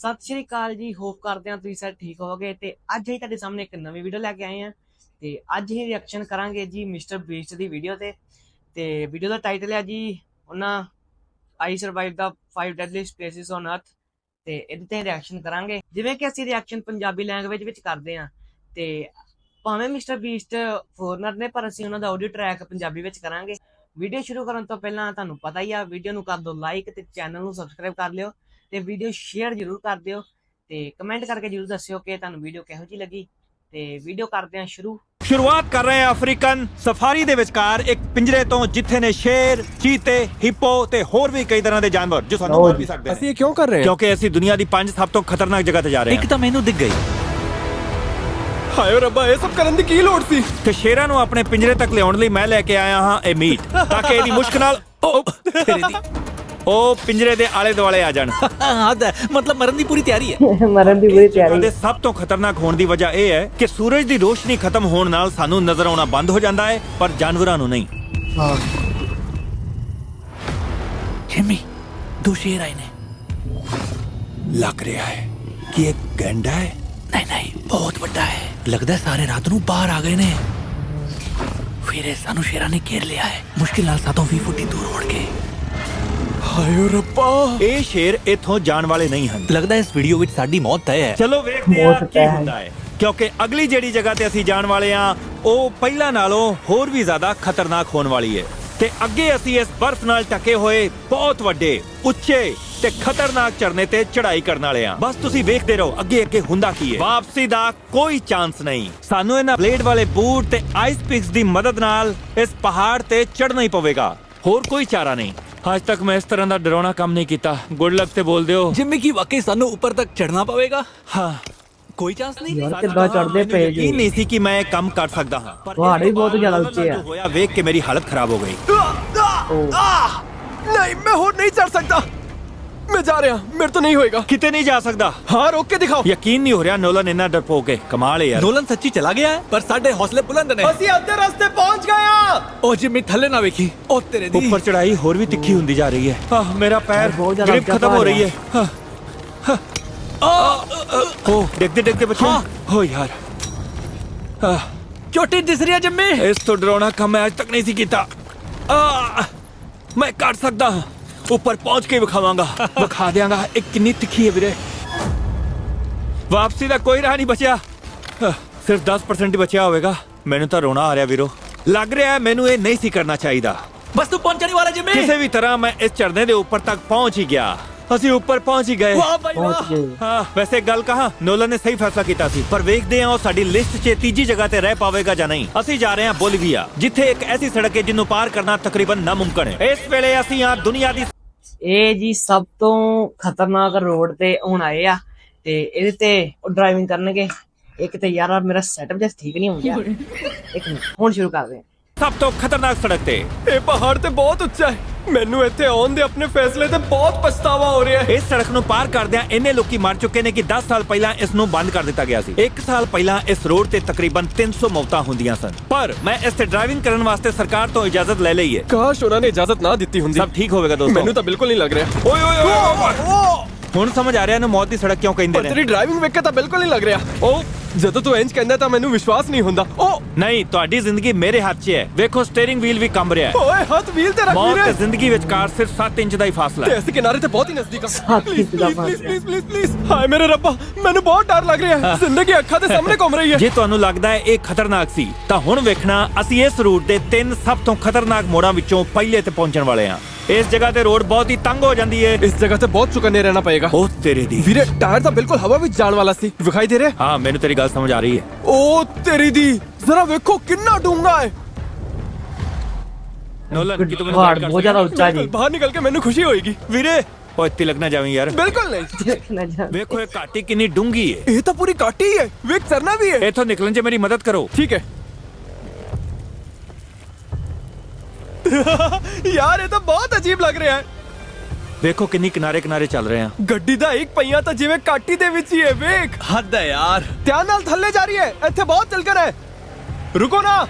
ਸਤਿ ਸ਼੍ਰੀ ਅਕਾਲ ਜੀ ਹੋਪ ਕਰਦੇ ਹਾਂ ਤੁਸੀਂ ਸਾਰੇ ਠੀਕ ਹੋਵੋਗੇ। ਤੇ ਅੱਜ ਹੀ ਤੁਹਾਡੇ ਸਾਹਮਣੇ ਇੱਕ ਨਵੀਂ ਵੀਡੀਓ ਲੈ ਕੇ ਆਏ ਹਾਂ। ਤੇ ਅੱਜ ਹੀ ਰਿਐਕਸ਼ਨ ਕਰਾਂਗੇ ਜੀ ਮਿਸਟਰ ਬੀਸਟ ਦੀ ਵੀਡੀਓ ਤੇ। ਤੇ ਵੀਡੀਓ ਦਾ ਟਾਈਟਲ ਹੈ ਜੀ, ਉਹਨਾਂ ਆਈ ਸਰਵਾਈਵ ਦਾ 5 ਡੈਡਲੀਸਟ ਪਲੇਸਿਸ ਔਨ ਅਰਥ ਤੇ ਇਹਦੇ ਤੇ ਰਿਐਕਸ਼ਨ ਕਰਾਂਗੇ। ਜਿਵੇਂ ਕਿ ਅਸੀਂ ਰਿਐਕਸ਼ਨ ਪੰਜਾਬੀ ਲੈਂਗੁਏਜ ਵਿੱਚ ਕਰਦੇ ਹਾਂ। ਤੇ ਭਾਵੇਂ ਮਿਸਟਰ ਬੀਸਟ ਫੋਰਨਰ ਨੇ, ਪਰ ਅਸੀਂ ਉਹਨਾਂ ਦਾ ਆਡੀਓ ਟਰੈਕ ਪੰਜਾਬੀ ਵਿੱਚ ਕਰਾਂਗੇ। ਵੀਡੀਓ ਸ਼ੁਰੂ ਕਰਨ ਤੋਂ ਪਹਿਲਾਂ ਤੁਹਾਨੂੰ ਪਤਾ ਹੀ ਆ ਵੀਡੀਓ ਨੂੰ ਕਰ ਦਿਓ ਲਾਈਕ ਤੇ ਚੈਨਲ ਨੂੰ ਸਬਸਕ੍ਰਾਈਬ ਕਰ ਲਿਓ। ਤੇ ਵੀਡੀਓ ਸ਼ੇਅਰ ਜ਼ਰੂਰ ਕਰ ਦਿਓ ਤੇ ਕਮੈਂਟ ਕਰਕੇ ਜ਼ਰੂਰ ਦੱਸਿਓ ਕਿ ਤੁਹਾਨੂੰ ਵੀਡੀਓ ਕਿਹੋ ਜਿਹੀ ਲੱਗੀ ਤੇ ਵੀਡੀਓ ਕਰਦੇ ਹਾਂ ਸ਼ੁਰੂ। ਸ਼ੁਰੂਆਤ ਕਰ ਰਹੇ ਹਾਂ ਅਫਰੀਕਨ ਸਫਾਰੀ ਦੇ ਵਿਚਕਾਰ ਇੱਕ ਪਿੰਜਰੇ ਤੋਂ ਜਿੱਥੇ ਨੇ ਸ਼ੇਰ ਚੀਤੇ ਹਿੱਪੋ ਤੇ ਹੋਰ ਵੀ ਕਈ ਤਰ੍ਹਾਂ ਦੇ ਜਾਨਵਰ ਜੋ ਸਾਨੂੰ ਮਾਰ ਵੀ ਸਕਦੇ ਅਸੀਂ ਇਹ ਕਿਉਂ ਕਰ ਰਹੇ ਹਾਂ? ਕਿਉਂਕਿ ਅਸੀਂ ਦੁਨੀਆ ਦੀ ਪੰਜ ਸਭ ਤੋਂ ਖਤਰਨਾਕ ਜਗ੍ਹਾ ਤੇ ਜਾ ਰਹੇ ਇੱਕ ਹਾਂ ਤਾਂ ਮੈਨੂੰ ਦਿਖ ਗਈ। ਹਾਏ ਓ ਰੱਬਾ ਇਹ ਸਭ ਕਰਨ ਦੀ ਕੀ ਲੋੜ ਸੀ? ਤੇ ਸ਼ੇਰਾਂ ਨੂੰ ਆਪਣੇ ਪਿੰਜਰੇ ਤੱਕ ਲਿਆਉਣ ਲਈ ਮੈਂ ਲੈ ਕੇ ਆਇਆ ਹਾਂ ਇਹ ਮੀਟ ਤਾਂ ਕਿ ਇਹਦੀ ਮੁਸ਼ਕ ਨਾਲ ਉਹ ਤੇਰੇ ਦੀ ਉਹ ਪਿੰਜਰੇ ਦੇ ਆਲੇ ਦੁਆਲੇ ਆ ਜਾਣ। ਹੱਦ ਹੈ ਮਤਲਬ ਮਰਨ ਦੀ ਪੂਰੀ ਤਿਆਰੀ ਹੈ। ਮਰਨ ਦੀ ਪੂਰੀ ਤਿਆਰੀ। ਦੇ ਸਭ ਤੋਂ ਖਤਰਨਾਕ ਹੋਣ ਦੀ ਵਜ੍ਹਾ ਇਹ ਹੈ ਕਿ ਸੂਰਜ ਦੀ ਰੋਸ਼ਨੀ ਖਤਮ ਹੋਣ ਨਾਲ ਸਾਨੂੰ ਨਜ਼ਰ ਆਉਣਾ ਬੰਦ ਹੋ ਜਾਂਦਾ ਹੈ ਪਰ ਜਾਨਵਰਾਂ ਨੂੰ ਨਹੀਂ। ਜਿਮੀ ਦੋ ਸ਼ੇਰ ਆਏ ਨੇ। ਲੱਗ ਰਿਹਾ ਹੈ ਕਿ ਇਹ ਗੈਂਡਾ ਹੈ। ਨਹੀਂ ਨਹੀਂ ਬਹੁਤ ਵੱਡਾ ਹੈ। ਲੱਗਦਾ ਸਾਰੇ ਰਾਤ ਨੂੰ ਬਾਹਰ ਆ ਗਏ ਨੇ। ਫਿਰ ਇਹ ਸਾਨੂੰ ਸ਼ੇਰਾਂ ਨੇ ਘੇਰ ਲਿਆ ਹੈ। ਮੁਸ਼ਕਿਲ ਨਾਲ ਸਾਤੋਂ 20 ਫੁੱਟ ਦੂਰ ਹੋੜ ਕੇ ਹਾਏ ਰੱਬਾ। ਇਹ ਸ਼ੇਰ ਇੱਥੋਂ ਜਾਣ ਵਾਲੇ ਨਹੀਂ ਹਨ। ਲੱਗਦਾ ਇਸ ਵੀਡੀਓ ਵਿੱਚ ਸਾਡੀ ਮੌਤ ਤੈਅ ਹੈ। ਚਲੋ ਵੇਖਦੇ ਹਾਂ ਕੀ ਹੁੰਦਾ ਹੈ। ਕਿਉਂਕਿ ਅਗਲੀ ਜਿਹੜੀ ਜਗ੍ਹਾ ਤੇ ਅਸੀਂ ਜਾਣ ਵਾਲੇ ਹਾਂ ਉਹ ਪਹਿਲਾਂ ਨਾਲੋਂ ਹੋਰ ਵੀ ਜ਼ਿਆਦਾ ਖਤਰਨਾਕ ਹੋਣ ਵਾਲੀ ਹੈ। ਤੇ ਅੱਗੇ ਅਸੀਂ ਇਸ ਬਰਫ਼ ਨਾਲ ਢਕੇ ਹੋਏ ਬਹੁਤ ਵੱਡੇ ਉੱਚੇ ਤੇ ਖਤਰਨਾਕ ਝਰਨੇ ਤੇ ਚੜ੍ਹਾਈ ਕਰਨ ਵਾਲੇ ਹਾਂ। ਬਸ ਤੁਸੀਂ ਵੇਖਦੇ ਰਹੋ ਅੱਗੇ ਅੱਗੇ ਹੁੰਦਾ ਕੀ ਹੈ। ਵਾਪਸੀ ਦਾ ਕੋਈ ਚਾਂਸ ਨਹੀਂ। ਸਾਨੂੰ ਇਹਨਾਂ ਬਲੇਡ ਵਾਲੇ ਬੂਟ ਤੇ ਆਈਸ ਪਿਕਸ ਦੀ ਮਦਦ ਨਾਲ ਇਸ ਪਹਾੜ ਤੇ ਚੜ੍ਹਨਾ ਹੀ ਪਵੇਗਾ। ਹੋਰ ਕੋਈ ਚਾਰਾ ਨਹੀਂ। ਅੱਜ ਤੱਕ ਮੈਂ ਇਸ ਤਰ੍ਹਾਂ ਦਾ ਡਰਾਉਣਾ ਕੰਮ ਨਹੀਂ ਕੀਤਾ। ਗੁੱਡ ਲੱਕ ਤੇ ਬੋਲਦੇ ਹੋ। ਜਿਮੀ ਕੀ ਵਾਕਈ ਸਾਨੂੰ ਉੱਪਰ ਤੱਕ ਚੜਨਾ ਪਵੇਗਾ? ਹਾਂ। ਕੋਈ ਚਾਂਸ ਨਹੀਂ? ਯਾਰ ਕਿੱਦਾਂ ਚੜਦੇ ਪਏ ਜੀ? ਯਕੀਨ ਨਹੀਂ ਸੀ ਕਿ ਮੈਂ ਇਹ ਕੰਮ ਕਰ ਸਕਦਾ ਹਾਂ ਪਰ ਪਹਾੜ ਵੀ ਬਹੁਤ ਜ਼ਿਆਦਾ ਉੱਚੇ ਆ। ਹੋਇਆ ਵੇਖ ਕੇ ਮੇਰੀ ਹਾਲਤ ਖਰਾਬ ਹੋ ਗਈ। ਨਹੀਂ ਮੈਂ ਹੋਰ ਨਹੀਂ ਚੜ ਸਕਦਾ। ਮੈਂ ਜਾ ਰਿਹਾ ਮੇਰੇ ਤੋਂ ਨਹੀਂ ਹੋਏਗਾ। ਕਿਤੇ ਨਹੀਂ ਜਾ ਸਕਦਾ। ਹਾਂ ਰੋਕ ਕੇ ਦਿਖਾਓ। ਯਕੀਨ ਨਹੀਂ ਹੋ ਰਿਹਾ ਨੋਲਨ ਇੰਨਾ ਡਰਪੋਕ ਹੈ। ਕਮਾਲ ਹੈ ਯਾਰ। ਨੋਲਨ ਸੱਚੀ ਚਲਾ ਗਿਆ ਹੈ ਪਰ ਸਾਡੇ ਹੌਸਲੇ ਬੁਲੰਦ ਨੇ। ਅਸੀਂ ਅੱਧੇ ਰਸਤੇ ਪਹੁੰਚ ਗਏ ਆ ਉਹ ਜਿਮੀ ਥੱਲੇ ਨਾ ਵੇਖੀ ਉਹ ਤੇਰੇ ਦੀ। ਉੱਪਰ ਚੜਾਈ ਹੋਰ ਵੀ ਤਿੱਖੀ ਹੁੰਦੀ ਜਾ ਰਹੀ ਹੈ। ਆਹ ਮੇਰਾ ਪੈਰ ਬਹੁਤ ਜ਼ਿਆਦਾ ਗ੍ਰਿਪ ਖਤਮ ਹੋ ਰਹੀ ਹੈ। ਹੈ। ਹਾਂ, ਹਾਂ। ਓ ਡਿੱਗਦੇ ਡਿੱਗਦੇ ਬੱਚੇ। ਹਾਂ। ਯਾਰ। ਆਹ, ਚੋਟੀ ਦਿਸ ਰਹੀ ਹੈ ਜਿਮੀ। ਇਸ ਤੋਂ ਡਰਾਉਣਾ ਕੰਮ ਮੈਂ ਅੱਜ ਤੱਕ ਨਹੀਂ ਸੀ ਕੀਤਾ। ਆਹ, ਮੈਂ ਕਰ ਸਕਦਾ ਹਾਂ। ਉੱਪਰ ਪਹੁੰਚ ਕੇ ਵਿਖਾਵਾਂਗਾ। ਵਿਖਾ ਦਿਆਂਗਾ। ਇਹ ਕਿੰਨੀ ਤਿੱਖੀ ਹੈ ਵੀਰੇ। ਵਾਪਸੀ ਦਾ ਕੋਈ ਰਾਹ ਨਹੀਂ ਬਚਿਆ। ਸਿਰਫ 10% ਹੀ ਬਚਿਆ ਹੋਵੇਗਾ। ਮੈਨੂੰ ਤਾਂ ਰੋਣਾ ਆ ਰਿਹਾ ਵੀਰੋ। ਲੱਗ ਰਿਹਾ ਹੈ ਮੈਨੂੰ ਇਹ ਨਹੀਂ ਸੀ ਕਰਨਾ ਚਾਹੀਦਾ। ਬਸ ਤੂੰ ਪਹੁੰਚਣ ਵਾਲਾ ਜਿਮੀ ਕਿਸੇ ਵੀ ਤਰ੍ਹਾਂ ਮੈਂ ਇਸ ਝਰਨੇ ਦੇ ਉੱਪਰ ਤੱਕ ਪਹੁੰਚ ਹੀ ਗਿਆ। ਅਸੀਂ ਉੱਪਰ ਪਹੁੰਚ ਹੀ ਗਏ। ਵਾਹ ਬਾਈ ਵਾਹ। ਹਾਂ ਵੈਸੇ ਇੱਕ ਗੱਲ ਕਹਾ ਨੋਲਨ ਨੇ ਸਹੀ ਫੈਸਲਾ ਕੀਤਾ ਸੀ। ਪਰ ਵੇਖਦੇ ਹਾਂ ਉਹ ਸਾਡੀ ਲਿਸਟ 'ਚ ਤੀਜੀ ਜਗ੍ਹਾ ਤੇ ਰਹਿ ਪਾਵੇਗਾ ਜਾਂ ਨਹੀਂ। ਅਸੀਂ ਜਾ ਰਹੇ ਹਾਂ ਬੋਲੀਵੀਆ ਜਿੱਥੇ ਇੱਕ ਐਸੀ ਸੜਕ ਹੈ ਜਿਹਨੂੰ ਪਾਰ ਕਰਨਾ ਤਕਰੀਬਨ ਨਾਮੁਮਕਿਨ ਹੈ। ਇਸ ਵੇਲੇ ਅਸੀਂ ਆ ਦੁਨੀਆ ਦੀ ਇਹ ਜੀ ਸਭ ਤੋਂ ਖਤਰਨਾਕ ਰੋਡ ਤੇ ਹੁਣ ਆਏ ਆ ਤੇ ਇਹਦੇ ਤੇ ਉਹ ਡਰਾਈਵਿੰਗ ਕਰਨਗੇ। ਇੱਕ ਤੇ ਯਾਰ ਮੇਰਾ ਸੈਟਅਪ ਜਿਹਾ ਠੀਕ ਨਹੀਂ ਹੋ ਗਿਆ। ਇੱਕ ਮਿੰਟ ਹੁਣ ਸ਼ੁਰੂ ਕਰਦੇ ਹਾਂ ਸਭ ਤੋਂ ਖਤਰਨਾਕ ਸੜਕ ਤੇ। ਇਹ ਪਹਾੜ ਤੇ ਬਹੁਤ ਉੱਚਾ ਹੈ। ਮੈਨੂੰ ਇੱਥੇ ਆਉਣ ਦੇ ਆਪਣੇ ਫੈਸਲੇ ਤੇ ਬਹੁਤ ਪਛਤਾਵਾ ਹੋ ਰਿਹਾ ਹੈ। ਇਸ ਸੜਕ ਨੂੰ ਪਾਰ ਕਰਦਿਆਂ ਇੰਨੇ ਲੋਕੀ ਮਰ ਚੁੱਕੇ ਨੇ ਕਿ 10 ਸਾਲ ਪਹਿਲਾਂ ਇਸ ਨੂੰ ਬੰਦ ਕਰ ਦਿੱਤਾ ਗਿਆ ਸੀ। 1 ਸਾਲ ਪਹਿਲਾਂ ਇਸ ਰੋਡ ਤੇ ਤਕਰੀਬਨ 300 ਮੌਤਾਂ ਹੁੰਦੀਆਂ ਸਨ। ਪਰ ਮੈਂ ਇਸ ਤੇ ਡਰਾਈਵਿੰਗ ਕਰਨ ਵਾਸਤੇ ਸਰਕਾਰ ਤੋਂ ਇਜਾਜ਼ਤ ਲੈ ਲਈ ਹੈ। ਕਾਸ਼ ਉਹਨਾਂ ਨੇ ਇਜਾਜ਼ਤ ਨਾ ਦਿੱਤੀ ਹੁੰਦੀ। ਸਭ ਠੀਕ ਹੋਵੇਗਾ ਦੋਸਤੋ। ਮੈਨੂੰ ਤਾਂ ਬਿਲਕੁਲ ਨਹੀਂ ਲੱਗ ਰਿਹਾ। ਓਏ ਓਏ ਓਏ, ਓਏ ਓਏ। ਹੁਣ ਸਮਝ ਆ ਰਿਹਾ ਇਹਨੂੰ ਮੌਤ ਦੀ ਸੜਕ ਕਿਉਂ ਕਹਿੰਦੇ ਪਰ ਨੇ ਤੇਰੀ ਡਰਾਈਵਿੰਗ ਵੇਖ ਕੇ ਤਾਂ ਬਿਲਕੁਲ ਨਹੀਂ ਲੱਗ ਰਿਹਾ। ਉਹ ਜਦੋਂ ਤੂੰ ਇੰਜ ਕਹਿੰਦਾ ਤਾਂ ਮੈਨੂੰ ਵਿਸ਼ਵਾਸ ਨਹੀਂ ਹੁੰਦਾ। ਓ! ਨਹੀਂ ਤੁਹਾਡੀ ਜ਼ਿੰਦਗੀ ਮੇਰੇ ਹੱਥ 'ਚ ਹੈ। ਵੇਖੋ ਸਟੀਅਰਿੰਗ ਵੀਲ ਵੀ ਕੰਬ ਰਿਹਾ ਹੈ। ਓਏ ਹੱਥ ਵੀਲ ਤੇ ਰੱਖ ਮੌਤ ਤੇ ਵੀਰੇ ਜ਼ਿੰਦਗੀ ਵਿਚਕਾਰ ਸਿਰਫ 7 ਇੰਚ ਦਾ ਹੀ ਫਾਸਲਾ ਤੇ ਹੈ ਇਸ ਕਿਨਾਰੇ ਤੇ ਬਹੁਤ ਹੀ ਨਜ਼ਦੀਕ ਆ। ਸਾਥ ਹੀ ਪਲੀਜ਼ ਸਿੱਧਾ ਪਲੀਜ਼ ਫਸ ਪਲੀਜ਼ ਪਲੀਜ਼ ਪਲੀਜ਼ ਹਾਏ ਮੇਰੇ ਰੱਬਾ ਮੈਨੂੰ ਬਹੁਤ ਡਰ ਲੱਗ ਰਿਹਾ ਹੈ। ਜ਼ਿੰਦਗੀ ਅੱਖਾਂ ਦੇ ਸਾਹਮਣੇ ਘੁੰਮ ਰਹੀ ਹੈ। ਜੇ ਤੁਹਾਨੂੰ ਲੱਗਦਾ ਹੈ ਇਹ ਖਤਰਨਾਕ ਸੀ ਤਾਂ ਹੁਣ ਵੇਖਣਾ ਅਸੀਂ ਇਸ ਰੂਟ ਦੇ ਤਿੰਨ ਸਭ ਤੋਂ ਖਤਰਨਾਕ ਮੋੜਾਂ ਵਿੱਚੋਂ ਪਹਿਲੇ ਤੇ ਪਹੁੰਚਣ ਵਾਲੇ ਹਾਂ। ਇਸ ਜਗ੍ਹਾ ਤੇ ਰੋਡ ਬਹੁਤ ਹੀ ਤੰਗ ਹੋ ਜਾਂਦੀ ਹੈ ਇਸ ਜਗ੍ਹਾ ਤੇ ਬਹੁਤ ਚੁਕੰਨੇ ਰਹਿਣਾ ਪਏਗਾ। ਉਹ ਤੇਰੇ ਦੀ। ਵੀਰੇ ਟਾਇਰ ਤਾਂ ਬਿਲਕੁਲ ਹਵਾ ਵਿੱਚ ਜਾਣ ਵਾਲਾ ਸੀ। ਵਿਖਾਈ ਦੇ ਰਿਹਾ? ਹਾਂ ਮੈਨੂੰ ਤੇਰੀ ਗੱਲ ਸਮਝ ਆ ਰਹੀ ਹੈ ਓ ਤੇਰੀ ਦੀ! ਜ਼ਰਾ ਵੇਖੋ ਕਿੰਨਾ ਡੂੰਘਾ ਹੈ ਨੋਲਨ ਕੀ ਤੂੰ ਮੈਨੂੰ guide ਕਰ ਬਹੁਤ ਜ਼ਿਆਦਾ ਉੱਚਾ ਜੀ। ਬਾਹਰ ਨਿਕਲ ਕੇ ਮੈਨੂੰ ਖੁਸ਼ੀ ਹੋਏਗੀ? ਵੀਰੇ ਓਏ ਇੱਥੇ ਲੱਗਣਾ ਜਾਵੀਂ ਯਾਰ। ਬਿਲਕੁਲ ਨਹੀਂ। ਦੇਖਣਾ ਜਾ। ਵੇਖੋ ਇਹ ਘਾਟੀ ਕਿੰਨੀ ਡੂੰਗੀ ਹੈ ਇਹ ਤਾਂ ਪੂਰੀ ਕਾਟੀ ਹੈ ਵੇਖ ਚਰਨਾ ਵੀ ਹੈ ਇੱਥੋਂ ਨਿਕਲਣ 'ਚ ਮੇਰੀ ਮਦਦ ਕਰੋ। ਠੀਕ ਹੈ ਯਾਰ ਇਹ ਤਾਂ ਬਹੁਤ ਅਜੀਬ ਲੱਗ ਰਿਹਾ ਹੈ। ਵੇਖੋ ਕਿੰਨੀ ਕਿਨਾਰੇ ਕਿਨਾਰੇ ਚੱਲ ਰਹੇ ਹਾਂ। ਗੱਡੀ ਦਾ ਇੱਕ ਪਹੀਆ ਤਾਂ ਜਿਵੇਂ ਕਾਟੀ ਦੇ ਵਿੱਚ ਹੀ ਹੈ ਵੇਖ। ਹੱਦ ਹੈ ਯਾਰ। ਧਿਆਨ ਨਾਲ ਥੱਲੇ ਜਾ ਰਹੀ ਹੈ ਇੱਥੇ ਬਹੁਤ ਤਿਲਕਰ ਹੈ। ਰੁਕੋ ਨਾ।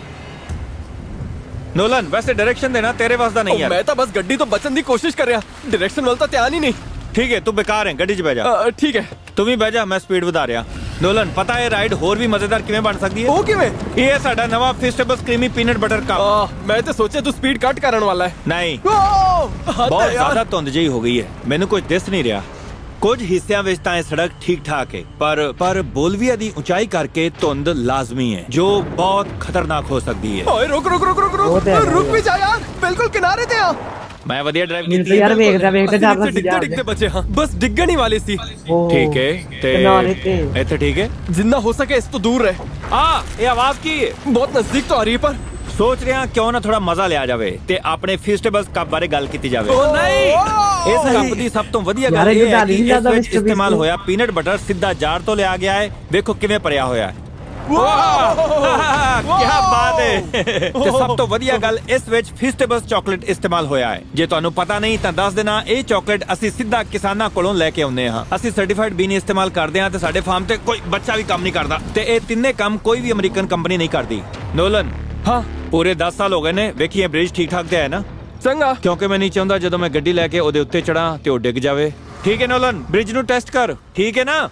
ਨੋਲਨ ਵੈਸੇ ਡਾਇਰੈਕਸ਼ਨ ਦੇਣਾ ਤੇਰੇ ਵਾਸ ਦਾ ਨਹੀਂ ਉਹ ਯਾਰ। ਮੈਂ ਤਾਂ ਬਸ ਗੱਡੀ ਤੋਂ ਬਚਣ ਦੀ ਕੋਸ਼ਿਸ਼ ਕਰ ਰਿਹਾ। ਡਾਇਰੈਕਸ਼ਨ ਵੱਲ ਤਾਂ ਧਿਆਨ ਹੀ ਨਹੀਂ। ਠੀਕ ਹੈ ਤੂੰ ਬੇਕਾਰ ਹੈ ਗੱਡੀ 'ਚ ਬਹਿ ਜਾ। ਅ, ਠੀਕ ਹੈ। ਤੂੰ ਵੀ ਬਹਿ ਜਾ ਮੈਂ ਸਪੀਡ ਵਧਾ ਰਿਹਾ। ਨੋਲਨ ਪਤਾ ਹੈ ਰਾਈਡ ਹੋਰ ਵੀ ਮਜ਼ੇਦਾਰ ਕਿਵੇਂ ਬਣ ਸਕਦੀ ਹੈ? ਉਹ ਕਿਵੇਂ? ਇਹ ਹੈ ਸਾਡਾ ਨਵਾਂ Feastables creamy peanut butter cup ਮੈਂ ਤਾਂ ਸੋਚਿਆ ਤੂੰ ਸਪੀਡ ਕੱਟ ਕਰਨ ਵਾਲਾ ਹੈ। ਨਹੀਂ। ਬਹੁਤ ਜ਼ਿਆਦਾ ਧੁੰਦ ਜਿਹੀ ਹੋ ਗਈ ਹੈ। ਮੈਨੂੰ ਕੁਝ ਦਿਸ ਨਹੀਂ ਰਿਹਾ। ਕੁਝ ਹਿੱਸਿਆਂ ਵਿੱਚ ਤਾਂ ਇਹ ਸੜਕ ਠੀਕ ਠਾਕ ਹੈ। ਪਰ ਪਰ ਬੋਲਵੀਆ ਦੀ ਉਚਾਈ ਕਰਕੇ ਧੁੰਦ ਲਾਜ਼ਮੀ ਹੈ ਜੋ ਬਹੁਤ ਖਤਰਨਾਕ ਹੋ ਸਕਦੀ ਹੈ। ਓਏ ਰੁਕ ਰੁਕ ਰੁਕ ਰੁਕ ਉਹ ਰੁਕ ਤੇ ਹੈ। ਰੁਕ ਵੀ ਜਾ ਯਾਰ। ਬਿਲਕੁਲ ਕਿਨਾਰੇ ਤੇ ਆ। ਮੈਂ ਵਧੀਆ ਡਰਾਈਵ ਕੀਤੀ ਯਾਰ ਵੇਖਦਾ ਵੇਖਦਾ ਇੱਥੇ ਸੀ ਡਿੱਗਦੇ ਡਿੱਗਦੇ ਬਚੇ ਹਾਂ। ਬਸ ਡਿੱਗਣ ਹੀ ਵਾਲੇ ਸੀ। ਠੀਕ ਹੈ ਤੇ ਇੱਥੇ ਠੀਕ ਹੈ? ਜਿੰਨਾ ਹੋ ਸਕੇ ਇਸ ਤੋਂ ਦੂਰ ਰਹਿ। ਆ ਇਹ ਆਵਾਜ਼ ਕੀ ਹੈ? ਬਹੁਤ ਨਜ਼ਦੀਕ ਤੋਂ ਆ ਰਹੀ ਹੈ ਪਰ। ਸੋਚ ਰਿਹਾ ਕਿਉਂ ਨਾ ਥੋੜਾ ਮਜ਼ਾ ਲਿਆ ਜਾਵੇ ਤੇ ਆਪਣੇ ਫਿਸਟੇਬਲਸ ਕੱਪ ਬਾਰੇ ਗੱਲ ਕੀਤੀ ਜਾਵੇ। ਓ ਨਹੀਂ! ਇਸ ਕੱਪ ਦੀ ਸਭ ਤੋਂ ਵਧੀਆ ਗੱਲ ਇਹ ਹੈ ਕਿ ਇਸ ਵਿੱਚ. ਇਸਤੇਮਾਲ ਹੋਇਆ ਪੀਨਟ ਬਟਰ ਸਿੱਧਾ ਜਾਰ ਤੋਂ ਲਿਆ ਗਿਆ ਹੈ। ਵੇਖੋ ਕਿਵੇਂ ਭਰਿਆ ਹੋਇਆ ਹੈ। ਕੀ ਬਾਤ ਹੈ। ਤੇ ਸਭ ਤੋਂ ਵਧੀਆ ਗੱਲ ਇਸ ਵਿੱਚ ਫਿਸਟੇਬਲਸ ਚਾਕਲੇਟ ਇਸਤੇਮਾਲ ਹੋਇਆ ਹੈ। ਜੇ ਤੁਹਾਨੂੰ ਪਤਾ ਨਹੀਂ ਤਾਂ ਦੱਸ ਦੇਣਾ ਇਹ ਚਾਕਲੇਟ ਅਸੀਂ ਸਿੱਧਾ ਕਿਸਾਨਾਂ ਕੋਲੋਂ ਲੈ ਕੇ ਆਉਂਦੇ ਹਾਂ। ਅਸੀਂ ਸਰਟੀਫਾਈਡ ਬੀਨ ਇਸਤੇਮਾਲ ਕਰਦੇ ਹਾਂ ਤੇ ਸਾਡੇ ਫਾਰਮ ਤੇ ਕੋਈ ਬੱਚਾ ਵੀ ਕੰਮ ਨਹੀਂ ਕਰਦਾ। ਤੇ ਇਹ ਤਿੰਨੇ ਕੰਮ ਕੋਈ ਵੀ ਅਮਰੀਕਨ ਕੰਪਨੀ ਨਹੀਂ ਕਰਦੀ। ਨੋਲਨ ਹਾਂ। ਪੂਰੇ 10 ਸਾਲ ਹੋ ਗਏ ਨੇ ਵੇਖੀਏ ਬ੍ਰਿਜ ਠੀਕ ਠਾਕ ਤੇ ਹੈ ਨਾ? ਚੰਗਾ। ਕਿਉਂਕਿ ਮੈਂ ਨਹੀਂ ਚਾਹੁੰਦਾ ਜਦੋਂ ਮੈਂ ਗੱਡੀ ਲੈ ਕੇ ਉਹਦੇ ਉੱਤੇ ਚੜਾਂ ਤੇ ਉਹ ਡਿੱਗ ਜਾਵੇ। ਠੀਕ ਹੈ ਨੋਲਨ ਬ੍ਰਿਜ ਨੂੰ ਟੈਸਟ ਕਰ। ਠੀਕ ਹੈ ਨਾ?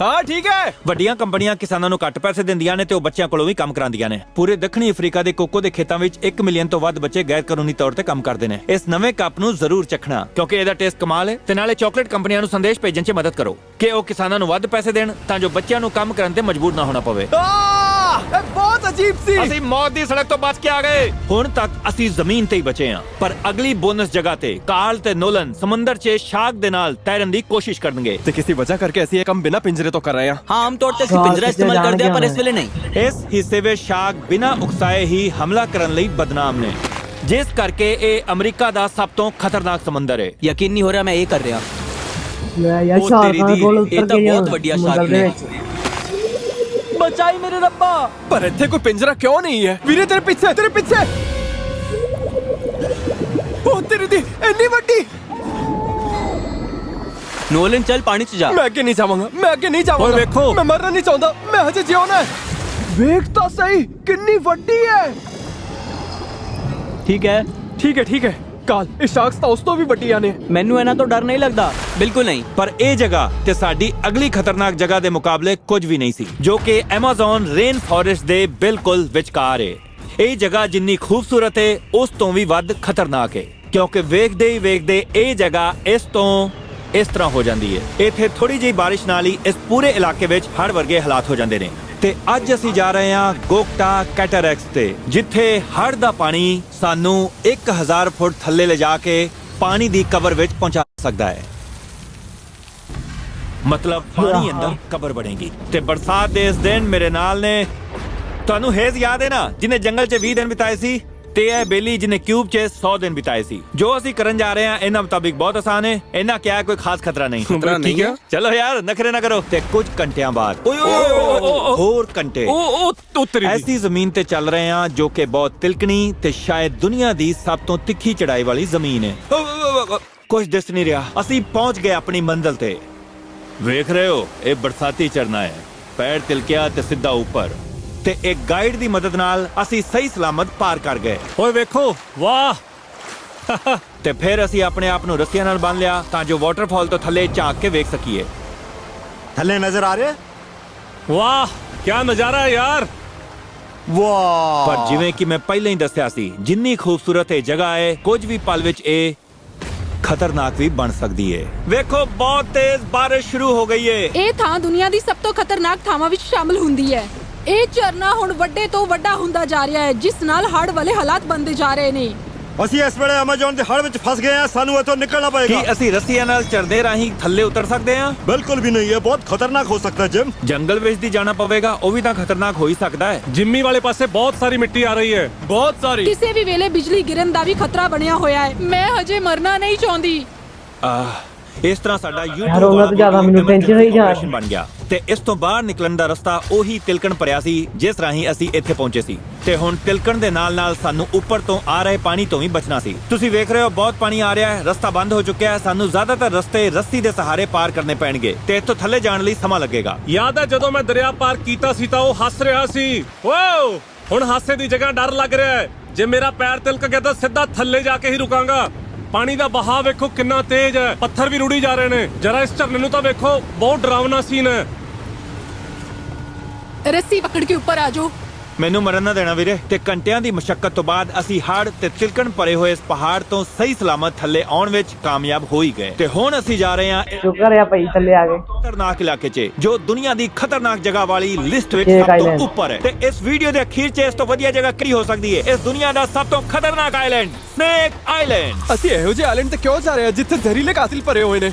ਹਾਂ, ਠੀਕ ਹੈ। ਵੱਡੀਆਂ ਕੰਪਨੀਆਂ ਕਿਸਾਨਾਂ ਨੂੰ ਘੱਟ ਪੈਸੇ ਦਿੰਦੀਆਂ ਨੇ ਤੇ ਉਹ ਬੱਚਿਆਂ ਕੋਲੋਂ ਵੀ ਕੰਮ ਕਰਾਉਂਦੀਆਂ ਨੇ। ਪੂਰੇ ਦੱਖਣੀ ਅਫਰੀਕਾ ਦੇ ਕੋਕੋ ਦੇ ਖੇਤਾਂ ਵਿੱਚ 1 ਮਿਲੀਅਨ ਤੋਂ ਵੱਧ ਬੱਚੇ ਗੈਰ ਕਾਨੂੰਨੀ ਤੌਰ ਤੇ ਕੰਮ ਕਰਦੇ ਨੇ। ਇਸ ਨਵੇਂ ਕੱਪ ਨੂੰ ਜ਼ਰੂਰ ਚਖਣਾ, ਕਿਉਂਕਿ ਇਹਦਾ ਟੇਸਟ ਕਮਾਲ ਹੈ ਤੇ ਨਾਲੇ ਚਾਕਲੇਟ ਕੰਪਨੀਆਂ ਨੂੰ ਸੰਦੇਸ਼ ਭੇਜਣ 'ਚ ਮਦਦ ਕਰੋ। ਕਿ ਉਹ ਕਿਸਾਨਾਂ ਨੂੰ ਵੱਧ ਪੈਸੇ ਦੇਣ, ਤਾਂ ਜੋ ਬੱਚਿਆਂ ਨੂੰ ਕੰਮ ਕਰਨ ਤੇ ਮਜਬੂਰ ਨਾ ਹੋਣਾ ਪਵੇ। ਆ ਬਹੁਤ ਅਜੀਬ ਸੀ ਅਸੀਂ ਮੌਤ ਦੀ ਸੜਕ ਤੋਂ ਬਚ ਕੇ ਆ ਗਏ ਹੁਣ ਤੱਕ ਅਸੀਂ ਜ਼ਮੀਨ ਤੇ ਹੀ ਬਚੇ ਹਾਂ ਪਰ ਅਗਲੀ ਬੋਨਸ ਜਗ੍ਹਾ ਤੇ ਕਾਰਲ ਤੇ ਨੋਲਨ ਸਮੁੰਦਰ 'ਚ ਸ਼ਾਰਕ ਦੇ ਨਾਲ ਤੈਰਨ ਦੀ ਕੋਸ਼ਿਸ਼ ਕਰਨਗੇ ਤੇ ਕਿਸੇ ਵਜ੍ਹਾ ਕਰਕੇ ਅਸੀਂ ਇਹ ਕੰਮ ਬਿਨਾਂ ਪਿੰਜਰੇ ਤੋਂ ਕਰ ਰਹੇ ਹਾਂ ਹਾਂ ਆਮ ਤੌਰ ਤੇ ਅਸੀਂ ਸ਼ਾਰਕ ਪਿੰਜਰਾ ਤੇ ਇਸਤੇਮਾਲ ਕਰਦੇ ਆ ਪਰ ਜਾਣਗੇ ਇਸ ਵੇਲੇ ਨਹੀਂ ਇਸ ਹਿੱਸੇ ਵਿੱਚ ਸ਼ਾਰਕ ਬਿਨਾਂ ਉਕਸਾਏ ਹੀ ਹਮਲਾ ਕਰਨ ਲਈ ਬਦਨਾਮ ਨੇ ਜਿਸ ਕਰਕੇ ਇਹ ਅਮਰੀਕਾ ਦਾ ਸਭ ਤੋਂ ਖਤਰਨਾਕ ਸਮੁੰਦਰ ਹੈ ਯਕੀਨ ਨਹੀਂ ਹੋ ਰਿਹਾ ਮੈਂ ਇਹ ਕਰ ਰਿਹਾ ਲੈ ਯਾਰ ਉਹ ਸ਼ਾਰਕਾਂ ਤੇਰੀ ਕੋਲ ਇਹ ਉੱਤਰ ਤਾਂ ਕੇ ਬਹੁਤ ਵੱਡੀਆ ਸਮੁੰਦਰ ਸ਼ਾਰਕ ਦੇ ਨੇ। ਬਚਾਈ ਮੇਰੇ ਰੱਬਾ ਪਰ ਇੱਥੇ ਕੋਈ ਪਿੰਜਰਾ ਕਿਉਂ ਨਹੀਂ ਹੈ ਵੀਰੇ ਤੇਰੇ ਪਿੱਛੇ ਤੇਰੇ ਪਿੱਛੇ ਉਹ ਤੇਰੀ ਦੀ ਇੰਨੀ ਵੱਡੀ ਨੋਲਨ ਚੱਲ ਪਾਣੀ 'ਚ ਜਾ ਮੈਂ ਅੱਗੇ ਨਹੀਂ ਜਾਵਾਂਗਾ ਮੈਂ ਅੱਗੇ ਨਹੀਂ ਜਾਵਾਂਗਾ ਓਏ ਵੇਖੋ। ਮੈਂ ਮਰਨਾ ਨਹੀਂ ਚਾਹੁੰਦਾ ਮੈਂ ਹਜੇ ਜਿਉਣਾ ਹੈ ਵੇਖ ਤਾਂ ਸਹੀ ਕਿੰਨੀ ਵੱਡੀ ਹੈ ਠੀਕ ਹੈ ਠੀਕ ਹੈ ਠੀਕ ਹੈ ਕਾਲ ਇਹ ਸ਼ਾਰਕਸ ਤਾਂ ਉਸ ਤੋਂ ਵੀ ਵੱਡੀਆਂ ਨੇ। ਮੈਨੂੰ ਇਹਨਾਂ ਤੋਂ ਡਰ ਨਹੀਂ ਲੱਗਦਾ। ਬਿਲਕੁਲ ਨਹੀਂ ਪਰ ਇਹ ਜਗ੍ਹਾ ਤੇ ਸਾਡੀ ਅਗਲੀ ਖਤਰਨਾਕ ਜਗ੍ਹਾ ਦੇ ਮੁਕਾਬਲੇ ਕੁਝ ਵੀ ਨਹੀਂ ਸੀ ਜੋ ਕਿ ਐਮਾਜ਼ਨ ਰੇਨ ਫੋਰੈਸਟ ਦੇ ਬਿਲਕੁਲ ਵਿਚਕਾਰ ਹੈ ਇਹ ਜਗ੍ਹਾ ਜਿੰਨੀ ਖੂਬਸੂਰਤ ਹੈ ਉਸ ਤੋਂ ਵੀ ਵੱਧ ਖਤਰਨਾਕ ਹੈ ਕਿਉਂਕਿ ਵੇਖਦੇ ਹੀ ਵੇਖਦੇ ਇਹ ਜਗ੍ਹਾ ਇਸ ਤੋਂ ਇਸ ਤਰ੍ਹਾਂ ਹੋ ਜਾਂਦੀ ਹੈ ਇੱਥੇ ਥੋੜੀ ਜਿਹੀ ਬਾਰਿਸ਼ ਨਾਲ ਹੀ ਇਸ ਪੂਰੇ ਇਲਾਕੇ ਵਿੱਚ ਹੜ੍ਹ ਵਰਗੇ ਹਾਲਾਤ ਹੋ ਜਾਂਦੇ ਨੇ। ਤੇ ਅੱਜ ਅਸੀਂ ਜਾ ਰਹੇ ਹਾਂ ਗੋਕਟਾ ਕੈਟਰੈਕਸ ਤੇ ਜਿੱਥੇ ਹੜ੍ਹ ਦਾ ਪਾਣੀ ਸਾਨੂੰ 1000 ਫੁੱਟ ਥੱਲੇ ਲਿਜਾ ਕੇ ਪਾਣੀ ਦੀ ਕਬਰ ਵਿੱਚ ਪਹੁੰਚਾ ਸਕਦਾ ਹੈ। ਮਤਲਬ ਪਾਣੀ ਅੰਦਰ ਕਬਰ ਬਣੇਗੀ ਤੇ ਬਰਸਾਤ ਦੇ ਇਸ ਦਿਨ ਮੇਰੇ ਨਾਲ ਨੇ ਤੁਹਾਨੂੰ ਹੇਜ਼ ਯਾਦ ਹੈ ਨਾ ਜਿਹਨੇ ਜੰਗਲ 'ਚ 20 ਦਿਨ ਬਿਤਾਏ ਸੀ? ਤੇ ਇਹ ਬੇਲੀ ਜਿਹਨੇ ਕਿਊਬ 'ਚ 100 ਦਿਨ ਬਿਤਾਏ ਸੀ। ਜੋ ਅਸੀਂ ਕਰਨ ਜਾ ਰਹੇ ਹਾਂ ਇਹਨਾਂ ਮੁਤਾਬਿਕ ਬਹੁਤ ਆਸਾਨ ਹੈ। ਇਹਨਾਂ ਕਿਹਾ ਕੋਈ ਖਾਸ ਖਤਰਾ ਨਹੀਂ। ਖਤਰਾ ਨਹੀਂ ਹੈ? ਚਲੋ ਯਾਰ ਨਖਰੇ ਨਾ ਕਰੋ। ਤੇ ਕੁਝ ਘੰਟਿਆਂ ਬਾਅਦ। ਓਏ ਓਏ ਓਏ, ਓਏ, ਓਏ, ਹੋਰ ਘੰਟੇ। ਉਹ ਉਹ ਤੇਰੀ ਐਸੀ ਜ਼ਮੀਨ ਤੇ ਚੱਲ ਰਹੇ ਹਾਂ ਜੋ ਕਿ ਬਹੁਤ ਤਿਲਕਣੀ ਤੇ ਸ਼ਾਇਦ ਦੁਨੀਆ ਦੀ ਸਭ ਤੋਂ ਤਿੱਖੀ ਚੜਾਈ ਵਾਲੀ ਜ਼ਮੀਨ ਹੈ। ਕੁਝ ਦਿਸ ਨਹੀਂ ਰਿਹਾ। ਅਸੀਂ ਪਹੁੰਚ ਗਏ ਆਪਣੀ ਮੰਜ਼ਲ ਤੇ। ਵੇਖ ਰਹੇ ਹੋ ਇਹ ਬਰਸਾਤੀ ਚੜਨਾ ਹੈ। ਪੈਰ ਤਿਲਕਿਆ ਤੇ ਸਿੱਧਾ ਉੱਪਰ। ਤੇ ਇੱਕ ਗਾਈਡ ਦੀ ਮਦਦ ਨਾਲ ਅਸੀਂ ਸਹੀ ਸਲਾਮਤ ਪਾਰ ਕਰ ਗਏ। ਓਏ ਵੇਖੋ ਵਾਹ! ਤੇ ਫਿਰ ਅਸੀਂ ਆਪਣੇ ਆਪ ਨੂੰ ਰੱਸੀਆਂ ਨਾਲ ਬੰਨ ਲਿਆ ਤਾਂ ਜੋ ਵਾਟਰਫਾਲ ਤੋਂ ਥੱਲੇ ਝਾਂਕ ਕੇ ਵੇਖ ਸਕੀਏ। ਥੱਲੇ ਨਜ਼ਰ ਆ ਰਿਹਾ? ਵਾਹ ਕੀ ਨਜ਼ਾਰਾ ਹੈ ਯਾਰ! ਵਾਹ! ਪਰ ਜਿਵੇਂ ਕਿ ਮੈਂ ਪਹਿਲਾਂ ਹੀ ਦੱਸਿਆ ਸੀ ਜਿੰਨੀ ਖੂਬਸੂਰਤ ਇਹ ਜਗ੍ਹਾ ਹੈ ਕੁਝ ਵੀ ਪਲ ਵਿੱਚ ਇਹ ਖਤਰਨਾਕ ਵੀ ਬਣ ਸਕਦੀ ਹੈ ਵੇਖੋ ਬਹੁਤ ਤੇਜ਼ ਬਾਰਿਸ਼ ਸ਼ੁਰੂ ਹੋ ਗਈ ਹੈ ਇਹ ਥਾਂ ਦੁਨੀਆ ਦੀ ਸਭ ਤੋਂ ਖਤਰਨਾਕ ਥਾਵਾਂ ਵਿੱਚ ਸ਼ਾਮਲ ਹੁੰਦੀ ਹੈ। ਇਹ ਝਰਨਾ ਹੁਣ ਵੱਡੇ ਤੋਂ ਵੱਡਾ ਹੁੰਦਾ ਜਾ ਰਿਹਾ ਹੈ ਜਿਸ ਨਾਲ ਹੜ੍ਹ ਵਾਲੇ ਹਾਲਾਤ ਬਣਦੇ ਜਾ ਰਹੇ ਨੇ। ਅਸੀਂ ਇਸ ਵੇਲੇ ਅਮੇਜ਼ਨ ਦੇ ਹੜ ਵਿੱਚ ਫਸ ਗਏ ਹਾਂ ਸਾਨੂੰ ਇੱਥੋਂ ਨਿਕਲਣਾ ਕੀ ਪਏਗਾ ਅਸੀਂ ਰੱਸੀਆਂ ਨਾਲ ਚੜਦੇ ਰਾਹੀਂ ਥੱਲੇ ਉਤਰ ਸਕਦੇ ਹਾਂ? ਬਿਲਕੁਲ ਵੀ ਨਹੀਂ ਇਹ ਬਹੁਤ ਖਤਰਨਾਕ ਹੋ ਸਕਦਾ ਹੈ ਜਿਮ ਜੰਗਲ ਵਿੱਚ ਦੀ ਜਾਣਾ ਪਵੇਗਾ ਉਹ ਵੀ ਤਾਂ ਖਤਰਨਾਕ ਹੋ ਹੀ ਸਕਦਾ ਹੈ। ਜਿੰਮੀ ਵਾਲੇ ਪਾਸੇ ਬਹੁਤ ਸਾਰੀ ਮਿੱਟੀ ਆ ਰਹੀ ਹੈ ਬਹੁਤ ਸਾਰੀ। ਕਿਸੇ ਵੀ ਵੇਲੇ ਬਿਜਲੀ ਗਿਰਨ ਦਾ ਵੀ ਖਤਰਾ ਬਣਿਆ ਹੋਇਆ ਹੈ ਮੈਂ ਹਜੇ ਮਰਨਾ ਨਹੀਂ ਚਾਹੁੰਦੀ। ਆਹ, ਇਸ ਤਰ੍ਹਾਂ ਸਾਡਾ YouTube ਯਾਰ, ਉਹਨਾਂ ਤੋਂ ਜ਼ਿਆਦਾ ਮੈਨੂੰ emergency tension ਹੋਈ ਜਾ ਰਹੀ। operation ਬਣ ਗਿਆ। ਤੇ ਇਸ ਤੋਂ ਬਾਹਰ ਨਿਕਲਣ ਦਾ ਰਸਤਾ ਉਹੀ ਤਿਲਕਣ ਭਰਿਆ ਸੀ, ਜਿਸ ਰਾਹੀਂ ਅਸੀਂ ਇੱਥੇ ਪਹੁੰਚੇ ਸੀ। ਤੇ ਹੁਣ ਤਿਲਕਣ ਦੇ ਨਾਲ ਨਾਲ ਸਾਨੂੰ ਉੱਪਰ ਤੋਂ ਆ ਰਹੇ ਪਾਣੀ ਤੋਂ ਵੀ ਬਚਣਾ ਸੀ। ਤੁਸੀਂ ਵੇਖ ਰਹੇ ਹੋ, ਬਹੁਤ ਪਾਣੀ ਆ ਰਿਹਾ ਹੈ, ਰਸਤਾ ਬੰਦ ਹੋ ਚੁੱਕਿਆ ਹੈ। ਸਾਨੂੰ ਜ਼ਿਆਦਾਤਰ ਰਸਤੇ ਰੱਸੀ ਦੇ ਸਹਾਰੇ ਪਾਰ ਕਰਨੇ ਪੈਣਗੇ ਤੇ ਇੱਥੋਂ ਥੱਲੇ ਜਾਣ ਲਈ ਸਮਾਂ ਲੱਗੇਗਾ। ਯਾਦ ਹੈ, ਜਦੋਂ ਮੈਂ ਦਰਿਆ ਪਾਰ ਕੀਤਾ ਸੀ ਤਾਂ ਉਹ ਹੱਸ ਰਿਹਾ ਸੀ। ਵਾਓ! ਹੁਣ ਹਾਸੇ ਦੀ ਜਗ੍ਹਾ ਡਰ ਲੱਗ ਰਿਹਾ ਹੈ। ਜੇ ਮੇਰਾ ਪੈਰ ਤਿਲਕ ਗਿਆ ਤਾਂ ਸਿੱਧਾ ਥੱਲੇ ਜਾ ਕੇ ਹੀ ਰੁਕਾਂਗਾ। ਪਾਣੀ ਦਾ ਬਹਾਅ ਵੇਖੋ ਕਿੰਨਾ ਤੇਜ਼ ਹੈ। ਪੱਥਰ ਵੀ ਰੁੜੀ ਜਾ ਰਹੇ ਨੇ। ਜਰਾ ਇਸ ਝਰਨੇ ਨੂੰ ਤਾਂ ਵੇਖੋ, ਬਹੁਤ ਡਰਾਵਨਾ ਸੀਨ ਹੈ। ਰੱਸੀ ਪਕੜ ਕੇ ਉੱਪਰ ਆ ਜਾਓ। ਮੈਨੂੰ ਮਰਨ ਨਾ ਦੇਣਾ ਵੀਰੇ। ਤੇ ਘੰਟਿਆਂ ਦੀ ਮੁਸ਼ਕਲ ਤੋਂ ਬਾਅਦ ਅਸੀਂ ਹੜ੍ਹ ਤੇ ਤਿਲਕਣ ਭਰੇ ਹੋਏ ਇਸ ਪਹਾੜ ਤੋਂ ਸਹੀ ਸਲਾਮਤ ਥੱਲੇ ਆਉਣ ਵਿੱਚ ਕਾਮਯਾਬ ਹੋ ਹੀ ਗਏ। ਤੇ ਹੁਣ ਅਸੀਂ ਜਾ ਰਹੇ ਹਾਂ ਸ਼ੁਕਰ ਆ ਭਾਈ ਥੱਲੇ ਆ ਗਏ। ਖਤਰਨਾਕ ਇਲਾਕੇ 'ਚ ਜੋ ਦੁਨੀਆ ਦੀ ਖਤਰਨਾਕ ਜਗ੍ਹਾ ਵਾਲੀ ਲਿਸਟ ਵਿੱਚ ਇਹ ਸਭ ਤੋਂ island। ਉੱਪਰ ਹੈ। ਤੇ ਇਸ ਵੀਡੀਓ ਦੇ ਅਖੀਰ 'ਚ ਇਸ ਤੋਂ ਵਧੀਆ ਜਗ੍ਹਾ ਕਿਹੜੀ ਹੋ ਸਕਦੀ ਹੈ? ਇਸ ਦੁਨੀਆ ਦਾ ਸਭ ਤੋਂ ਖਤਰਨਾਕ ਆਈਲੈਂਡ ਸਨੇਕ ਆਈਲੈਂਡ ਅਸੀਂ ਇਹੋ ਜਿਹੇ ਆਇਲੈਂਡ ਤੇ ਕਿਉਂ ਜਾ ਰਹੇ ਹਾਂ ਜਿੱਥੇ ਜ਼ਹਿਰੀਲੇ ਕਾਤਿਲ ਭਰੇ ਹੋਏ ਨੇ?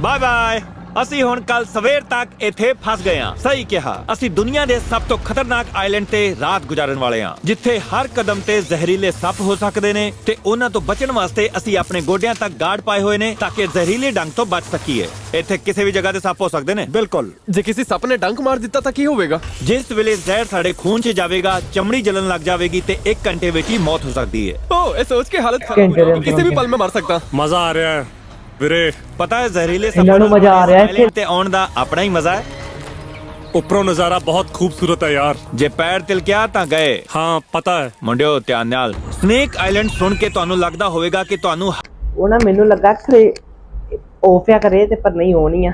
ਬਾਏ ਬਾਏ ਅਸੀਂ ਹੁਣ ਕੱਲ ਸਵੇਰ ਤੱਕ ਇੱਥੇ ਫਸ ਗਏ ਹਾਂ। ਸਹੀ ਕਿਹਾ। ਅਸੀਂ ਦੁਨੀਆ ਦੇ ਸਭ ਤੋਂ ਖਤਰਨਾਕ ਆਈਲੈਂਡ ਤੇ ਰਾਤ ਗੁਜ਼ਾਰਨ ਵਾਲੇ ਹਾਂ ਜਿੱਥੇ ਹਰ ਕਦਮ ਤੇ ਜ਼ਹਿਰੀਲੇ ਸੱਪ ਹੋ ਸਕਦੇ ਨੇ ਤੇ ਉਹਨਾਂ ਤੋਂ ਬਚਣ ਵਾਸਤੇ ਅਸੀਂ ਆਪਣੇ ਗੋਡਿਆਂ ਤੱਕ ਗਾਰਡ ਪਾਏ ਹੋਏ ਨੇ ਤਾਂ ਕਿ ਜ਼ਹਿਰੀਲੇ ਡੰਗ ਤੋਂ ਬਚ ਸਕੀਏ। ਇੱਥੇ ਕਿਸੇ ਵੀ ਜਗ੍ਹਾ ਤੇ ਸੱਪ ਹੋ ਸਕਦੇ ਨੇ। ਬਿਲਕੁਲ। ਜੇ ਕਿਸੇ ਸੱਪ ਨੇ ਡੰਕ ਮਾਰ ਦਿੱਤਾ ਤਾਂ ਕੀ ਹੋਵੇਗਾ? ਜਿਸ ਵੇਲੇ ਜ਼ਹਿਰ ਸਾਡੇ ਖੂਨ 'ਚ ਜਾਵੇਗਾ ਚਮੜੀ ਜਲਣ ਲੱਗ ਜਾਵੇਗੀ ਤੇ 1 ਘੰਟੇ ਵਿੱਚ ਹੀ ਮੌਤ ਹੋ ਸਕਦੀ ਹੈ। ਓ ਇਹ ਸੋਚ ਕੇ ਹਾਲਤ ਖਰਾਬ ਹੋ ਜਾਏਗੀ ਕਿਸੇ ਵੀ ਪਲ ਮੈਂ ਮਰ ਸਕਦਾ। ਮਜ਼ਾ ਆ ਰਿਹਾ ਹੈ। ਵੀਰੇ ਪਤਾ ਹੈ ਜ਼ਹਿਰੀਲੇ ਇਹਨਾਂ ਨੂੰ ਮਜ਼ਾ ਆ ਰਿਹਾ ਹੈ ਇੱਥੇ। ਤੇ ਆਉਣ ਦਾ ਆਪਣਾ ਹੀ ਮਜ਼ਾ ਹੈ? ਉੱਪਰੋਂ ਨਜ਼ਾਰਾ ਬਹੁਤ ਖੂਬਸੂਰਤ ਹੈ ਯਾਰ। ਜੇ ਪੈਰ ਤਿਲਕਿਆ ਤਾਂ ਗਏ। ਹਾਂ ਪਤਾ ਹੈ। ਮੁੰਡਿਓ ਧਿਆਨ ਨਾਲ। ਸਨੇਕ ਆਈਲੈਂਡ ਸੁਣ ਕੇ ਤੁਹਾਨੂੰ ਲੱਗਦਾ ਹੋਵੇਗਾ ਕਿ ਤੁਹਾਨੂੰ ਉਹ ਨਾ ਮੈਨੂੰ ਲੱਗਾ ਖਰੇ ਆਫਿਆ ਕਰੇ ਤੇ ਪਰ ਨਹੀਂ ਹੋਣੀ ਆ।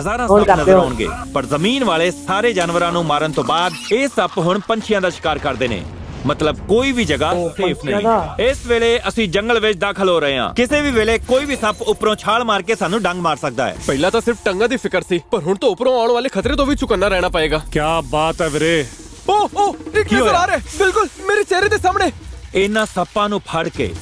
ਹਜ਼ਾਰਾਂ ਹੁਣ ਸੱਪ ਕਰਦੇ ਨਜ਼ਰ ਹੋ। ਆਉਣਗੇ। ਪਰ ਜ਼ਮੀਨ ਵਾਲੇ ਸਾਰੇ ਜਾਨਵਰਾਂ ਨੂੰ ਮਾਰਨ ਤੋਂ ਬਾਅਦ ਇਹ ਸੱਪ ਹੁਣ ਪੰਛੀਆਂ ਦਾ ਸ਼ਿਕਾਰ ਕਰਦੇ ਨੇ। ਮਤਲਬ ਕੋਈ ਵੀ ਜਗ੍ਹਾ ਸੇਫ ਨਹੀਂ। ਇਸ ਵੇਲੇ ਅਸੀਂ ਜੰਗਲ ਵਿੱਚ ਦਾਖਲ ਹੋ ਰਹੇ ਹਾਂ। ਕਿਸੇ ਵੀ ਵੇਲੇ ਕੋਈ ਵੀ ਸੱਪ ਉੱਪਰੋਂ ਛਾਲ ਮਾਰ ਕੇ ਸਾਨੂੰ ਡੰਗ ਮਾਰ ਸਕਦਾ ਹੈ। ਪਹਿਲਾਂ ਤਾਂ ਸਿਰਫ ਟੰਗਾ ਦੀ ਫਿਕਰ ਸੀ ਪਰ ਹੁਣ ਤਾਂ ਉੱਪਰੋਂ ਆਉਣ ਵਾਲੇ ਖਤਰੇ ਤੋਂ ਵੀ ਚੁਕੰਨਾ ਰਹਿਣਾ ਪਏਗਾ। ਕੀ ਬਾਤ ਹੈ ਵੀਰੇ। ਓ ਓ ਇੱਕ ਨਜ਼ਰ ਆ ਰਿਹਾ ਬਿਲਕੁਲ ਮੇਰੇ ਚਿਹਰੇ ਦੇ ਸਾਹਮਣੇ। ਇਹਨਾਂ ਸੱਪਾਂ ਨੂੰ ਫੜ ਕੇ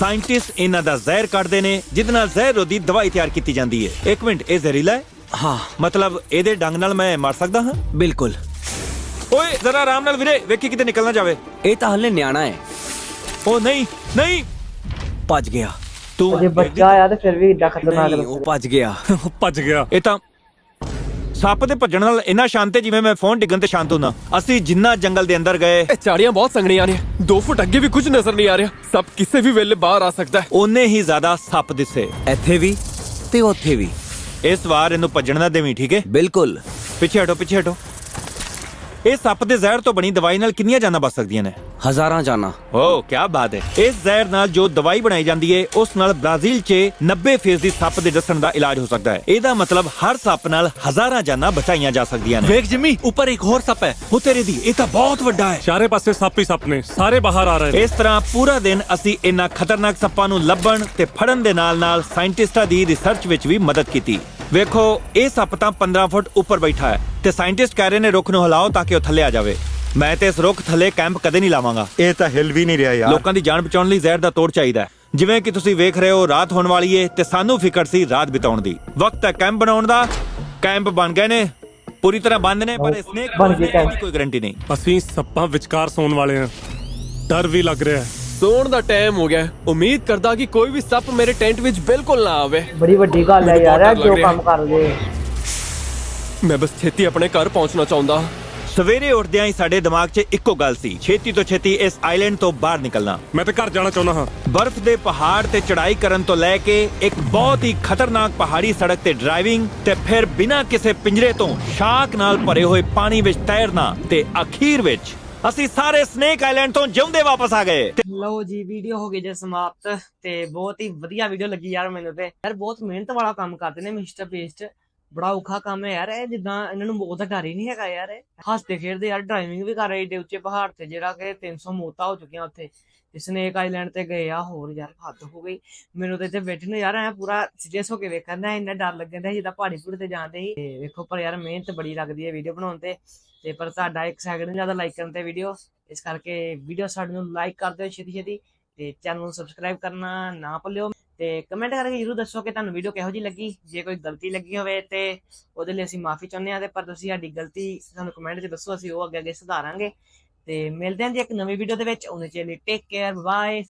ਸਾਇੰਟਿਸਟ ਇਹਨਾਂ ਦਾ ਜ਼ਹਿਰ ਕੱਢਦੇ ਨੇ ਜਿਹਦੇ ਨਾਲ ਜ਼ਹਿਰ ਰੋਧੀ ਦਵਾਈ ਤਿਆਰ ਕੀਤੀ ਜਾਂਦੀ ਹੈ। ਇੱਕ ਮਿੰਟ ਇਹ ਜ਼ਹਿਰੀਲਾ ਹੈ? ਹਾਂ। ਮਤਲਬ ਇਹਦੇ ਡੰਗ ਨਾਲ ਮੈਂ ਮਾਰ ਸਕਦਾ ਹਾਂ? ਬਿਲਕੁਲ। ਓਏ ਜ਼ਰਾ ਆਰਾਮ ਨਾਲ ਵੀਰੇ ਵੇਖੀ ਕਿਤੇ ਨਿਕਲ ਨਾ ਜਾਵੇ। ਇਹ ਤਾਂ ਹਲੇ ਨਿਆਣਾ ਹੈ। ਓ ਨਹੀਂ ਨਹੀਂ। ਭੱਜ ਗਿਆ। ਤੂੰ ਜੇ ਬੱਚਾ ਆਇਆ ਤੇ ਫਿਰ ਵੀ ਇੱਡਾ ਖਤਰਨਾਕ ਉਹ ਲੱਗਦਾ ਗਿਆ। ਉਹ ਭੱਜ ਗਿਆ। ਇਹ ਤਾਂ ਸੱਪ ਦੇ ਭੱਜਣ ਨਾਲ ਇੰਨਾ ਸ਼ਾਂਤ ਹੈ ਜਿਵੇਂ ਮੈਂ ਫੋਨ ਡਿੱਗਣ ਤੇ ਸ਼ਾਂਤ ਹੁੰਦਾ। ਅਸੀਂ ਜਿੰਨਾ ਜੰਗਲ ਦੇ ਅੰਦਰ ਗਏ। ਇਹ ਝਾੜੀਆਂ ਬਹੁਤ ਸੰਘਣੀਆਂ ਨੇ। 2 ਫੁੱਟ ਅੱਗੇ ਵੀ ਕੁਝ ਨਜ਼ਰ ਨਹੀਂ ਆ ਰਿਹਾ। ਸੱਪ ਕਿਸੇ ਵੀ ਵੇਲੇ ਬਾਹਰ ਆ ਸਕਦਾ ਹੈ। ਓਨੇ ਹੀ ਜ਼ਿਆਦਾ ਸੱਪ ਦਿਸੇ। ਇੱਥੇ ਵੀ ਤੇ ਉੱਥੇ ਵੀ। ਇਸ ਵਾਰ ਇਹਨੂੰ ਭੱਜਣ ਦਾ ਦੇਵੀਂ ਠੀਕ ਹੈ? ਬਿਲਕੁਲ। ਪਿੱਛੇ ਹਟੋ ਪਿੱਛੇ ਹਟੋ। ਇਹ ਸੱਪ ਦੇ ਜ਼ਹਿਰ ਤੋਂ ਬਣੀ ਦਵਾਈ ਨਾਲ ਕਿੰਨੀਆਂ ਜਾਨਾਂ ਬਚ ਸਕਦੀਆਂ ਨੇ? ਹਜ਼ਾਰਾਂ ਜਾਨਾਂ। ਓ ਕੀ ਬਾਤ ਹੈ। ਇਸ ਜ਼ਹਿਰ ਨਾਲ ਜੋ ਦਵਾਈ ਬਣਾਈ ਜਾਂਦੀ ਹੈ ਉਸ ਨਾਲ ਬ੍ਰਾਜ਼ੀਲ 'ਚ 90% ਦੀ ਸੱਪ ਦੇ ਡਸਣ ਦਾ ਇਲਾਜ ਹੋ ਸਕਦਾ ਹੈ। ਇਹਦਾ ਮਤਲਬ ਹਰ ਸੱਪ ਨਾਲ ਹਜ਼ਾਰਾਂ ਜਾਨਾਂ ਬਚਾਈਆਂ ਜਾ ਸਕਦੀਆਂ ਨੇ। ਵੇਖ ਜਿੰਮੀ ਉੱਪਰ ਇੱਕ ਹੋਰ ਸੱਪ ਹੈ। ਉਹ ਤੇਰੇ ਦੀ ਇਹ ਤਾਂ ਬਹੁਤ ਵੱਡਾ ਹੈ। ਚਾਰੇ ਪਾਸੇ ਸੱਪ ਹੀ ਸੱਪ ਨੇ ਸਾਰੇ ਬਾਹਰ ਆ ਰਹੇ ਨੇ। ਇਸ ਤਰ੍ਹਾਂ ਪੂਰਾ ਦਿਨ ਅਸੀਂ ਇਹਨਾਂ ਖਤਰਨਾਕ ਸੱਪਾਂ ਨੂੰ ਲੱਭਣ ਤੇ ਫੜਨ ਦੇ ਨਾਲ-ਨਾਲ ਸਾਇੰਟਿਸਟਾਂ ਦੀ ਰਿਸਰਚ ਵਿੱਚ ਵੀ ਮਦਦ ਕੀਤੀ। ਵੇਖੋ ਇਹ ਸੱਪ ਤਾਂ 15 ਫੁੱਟ ਉੱਪਰ ਬੈਠਾ ਹੈ। ਤੇ ਸਾਇੰਟਿਸਟ ਕਹਿ ਰਹੇ ਨੇ ਰੁੱਖ ਨੂੰ ਹਿਲਾਓ ਤਾਂ ਕਿ ਉਹ ਥੱਲੇ ਆ ਜਾਵੇ। ਮੈਂ ਤੇ ਇਸ ਰੁੱਖ ਥੱਲੇ ਕੈਂਪ ਕਦੇ ਨਹੀਂ ਲਾਵਾਂਗਾ। ਇਹ ਤਾਂ ਹਿਲ ਵੀ ਨਹੀਂ ਰਿਹਾ ਯਾਰ। ਲੋਕਾਂ ਦੀ ਜਾਨ ਬਚਾਉਣ ਲਈ ਜ਼ਹਿਰ ਦਾ ਤੋੜ ਚਾਹੀਦਾ ਹੈ। ਜਿਵੇਂ ਕਿ ਤੁਸੀਂ ਵੇਖ ਰਹੇ ਹੋ ਰਾਤ ਹੋਣ ਵਾਲੀ ਏ ਤੇ ਸਾਨੂੰ ਫਿਕਰ ਸੀ ਰਾਤ ਬਿਤਾਉਣ ਦੀ। ਵਕਤ ਹੈ ਕੈਂਪ ਬਣਾਉਣ ਦਾ। ਕੈਂਪ ਬਣ ਗਏ ਨੇ। ਪੂਰੀ ਤਰ੍ਹਾਂ ਬੰਦ ਨੇ ਪਰ ਸਨੇਕ ਬਣ ਗਏ camp। ਕੋਈ ਗਾਰੰਟੀ ਨਹੀਂ। ਅਸੀਂ ਸੱਪਾਂ ਵਿਚਕਾਰ ਸੌਣ ਵਾਲੇ ਹਾਂ। ਡਰ ਵੀ ਲੱਗ ਰਿਹਾ ਹੈ। ਸੌਣ ਦਾ ਟਾਈਮ ਹੋ ਗਿਆ। ਉਮੀਦ ਕਰਦਾ ਕਿ ਕੋਈ ਵੀ ਸੱਪ ਮੇਰੇ ਟੈਂਟ ਵਿੱਚ ਬਿਲਕੁਲ ਨਾ ਆਵੇ। ਬੜੀ ਵੱਡੀ ਗੱਲ ਹੈ ਯਾਰ ਜੋ ਕੰਮ ਕਰ ਗਏ ਮੈਂ ਬਸ ਛੇਤੀ ਆਪਣੇ ਘਰ ਪਹੁੰਚਣਾ ਚਾਹੁੰਦਾ। ਹਾਂ। ਸਵੇਰੇ ਉੱਠਦਿਆਂ ਹੀ ਸਾਡੇ ਦਿਮਾਗ 'ਚ ਇੱਕੋ ਗੱਲ ਸੀ ਛੇਤੀ ਤੋਂ ਛੇਤੀ ਇਸ ਆਈਲੈਂਡ ਤੋਂ ਬਾਹਰ ਨਿਕਲਣਾ। ਮੈਂ ਤੇ ਘਰ ਜਾਣਾ ਚਾਹੁੰਦਾ ਹਾਂ। ਬਰਫ਼ ਦੇ ਪਹਾੜ ਤੇ ਚੜ੍ਹਾਈ ਕਰਨ ਤੋਂ ਲੈ ਕੇ ਇੱਕ ਬਹੁਤ ਹੀ ਖਤਰਨਾਕ ਪਹਾੜੀ ਸੜਕ ਤੇ ਡਰਾਈਵਿੰਗ ਤੇ ਫਿਰ ਬਿਨਾਂ ਕਿਸੇ ਪਿੰਜਰੇ ਤੋਂ ਸ਼ਾਕ ਨਾਲ ਭਰੇ ਹੋਏ ਪਾਣੀ ਵਿੱਚ ਤੈਰਨਾ ਤੇ ਅਖੀਰ ਵਿੱਚ ਅਸੀਂ ਸਾਰੇ ਸਨੇਕ ਆਈਲੈਂਡ ਤੋਂ ਜਿਉਂਦੇ ਵਾਪਸ ਆ ਗਏ। ਲਓ ਜੀ ਵੀਡੀਓ ਹੋ ਗਈ ਜੇ ਸਮਾਪਤ ਤੇ ਬਹੁਤ ਹੀ ਵਧੀਆ ਵੀਡੀਓ ਲੱਗੀ ਯਾਰ ਮੈਨੂੰ ਤੇ। ਯਾਰ ਬਹੁਤ ਮਿਹਨਤ ਵਾਲਾ ਕੰਮ ਕਰਦੇ ਨੇ ਮਿਸਟਰ ਬੇਸਟ ਬੜਾ ਔਖਾ ਕੰਮ ਹੈ ਯਾਰ, ਇਹ ਜਿੱਦਾਂ ਇਹਨਾਂ ਨੂੰ ਬਹੁਤ ਡਰ ਹੀ ਨਹੀਂ ਹੈਗਾ ਯਾਰ ਹੱਸਦੇ ਖੇਡਦੇ ਯਾਰ ਡਰਾਈਵਿੰਗ ਵੀ ਕਰ ਰਹੇ ਏਡੇ ਉੱਚੇ ਪਹਾੜ ਤੇ, ਜਿਹੜਾ ਕਿ 300 ਮੌਤਾਂ ਹੋ ਚੁੱਕੀਆਂ ਉੱਥੇ। ਤੇ ਸਨੇਕ ਆਈਲੈਂਡ ਤੇ ਗਏ ਆ, ਹੋਰ ਯਾਰ ਹੱਦ ਹੋ ਗਈ। ਮੈਨੂੰ ਤੇ ਇੱਥੇ ਬੈਠੇ ਨੂੰ ਯਾਰ ਐ ਪੂਰਾ ਸੀਰੀਅਸ ਹੋ ਕੇ ਵੇਖਣ ਦਾ, ਇੰਨਾ ਡਰ ਲੱਗਣ ਦਾ ਜਿੱਦਾਂ ਪਹਾੜੀ ਪੂੜੇ ਤੇ ਜਾਂਦੇ ਸੀ ਤੇ ਵੇਖੋ, ਪਰ ਯਾਰ ਮਿਹਨਤ ਬੜੀ ਲੱਗਦੀ ਹੈ ਵੀਡੀਓ ਬਣਾਉਣ ਤੇ। ਤੇ ਪਰ ਤੁਹਾਡਾ ਇੱਕ ਸੈਕਿੰਡ ਨਹੀਂ ਜ਼ਿਆਦਾ ਲਾਈਕ ਕਰਨ ਤੇ ਵੀਡੀਓ ਇਸ ਕਰਕੇ ਵੀਡੀਓ ਸਾਡੇ ਨੂੰ ਲਾਈਕ ਕਰ ਦਿਓ ਛੇਤੀ ਛੇਤੀ ਤੇ ਚੈਨਲ ਨੂੰ ਸਬਸਕ੍ਰਾਈਬ ਕਰਨਾ ਨਾ ਭੁੱਲਿਓ। ਤੇ ਕਮੈਂਟ ਕਰਕੇ ਜਰੂਰ ਦੱਸੋ ਕਿ ਤੁਹਾਨੂੰ ਵੀਡੀਓ ਕਿਹੋ ਜਿਹੀ ਲੱਗੀ। ਜੇ ਕੋਈ ਗਲਤੀ ਲੱਗੀ ਹੋਵੇ ਤੇ ਉਹਦੇ ਲਈ ਅਸੀਂ ਮਾਫੀ ਚਾਹੁੰਦੇ ਹਾਂ ਤੇ ਪਰ ਤੁਸੀਂ ਸਾਡੀ ਗਲਤੀ ਸਾਨੂੰ ਕਮੈਂਟ 'ਚ ਦੱਸੋ, ਅਸੀਂ ਉਹ ਅੱਗੇ ਅੱਗੇ ਸੁਧਾਰਾਂਗੇ। ਤੇ ਮਿਲਦੇ ਹਾਂ ਜੀ ਇੱਕ ਨਵੀਂ ਵੀਡੀਓ ਦੇ ਵਿੱਚ। ਉਹਨੇ ਚੇ ਲਈ ਟੇਕ ਕੇਅਰ ਬਾਏ